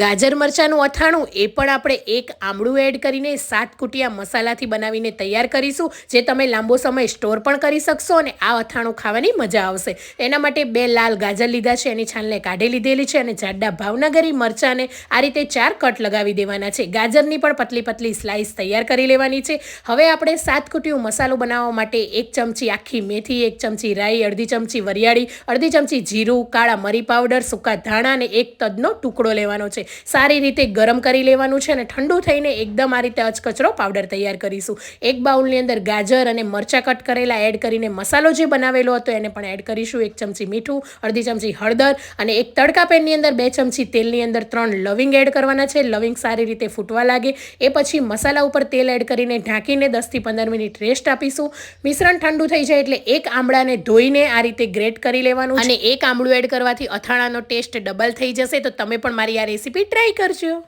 ગાજર મરચાંનું અથાણું એ પણ આપણે એક આમળું એડ કરીને સાત કુટિયા મસાલાથી બનાવીને તૈયાર કરીશું, જે તમે લાંબો સમય સ્ટોર પણ કરી શકશો અને આ અથાણું ખાવાની મજા આવશે. એના માટે બે લાલ ગાજર લીધા છે, એની છાલને કાઢી લીધેલી છે અને જાડા ભાવનગરી મરચાંને આ રીતે ચાર કટ લગાવી દેવાના છે. ગાજરની પણ પતલી પતલી સ્લાઇસ તૈયાર કરી લેવાની છે. હવે આપણે સાત કુટિયું મસાલો બનાવવા માટે એક ચમચી આખી મેથી, એક ચમચી રાઈ, અડધી ચમચી વરિયાળી, અડધી ચમચી જીરું, કાળા મરી પાવડર, સૂકા ધાણા અને એક તદનો ટુકડો લેવાનો છે. સારી રીતે ગરમ કરી લેવાનું છે અને ઠંડુ થઈને એકદમ આ રીતે અચકચરો પાવડર તૈયાર કરીશું. એક બાઉલની અંદર ગાજર અને મરચાં કટ કરેલા એડ કરીને મસાલો જે બનાવેલો હતો એને પણ એડ કરીશું. એક ચમચી મીઠું, અડધી ચમચી હળદર અને એક તડકા પેનની અંદર બે ચમચી તેલની અંદર ત્રણ લવિંગ એડ કરવાના છે. લવિંગ સારી રીતે ફૂટવા લાગે. એ પછી મસાલા ઉપર તેલ એડ કરીને ઢાંકીને દસથી પંદર મિનિટ રેસ્ટ આપીશું. મિશ્રણ ઠંડુ થઈ જાય એટલે એક આમળાને ધોઈને આ રીતે ગ્રેટ કરી લેવાનું અને એક આમળું એડ કરવાથી અથાણાનો ટેસ્ટ ડબલ થઈ જશે. તો તમે પણ મારી આ રેસીપી ટ્રાય કરજો.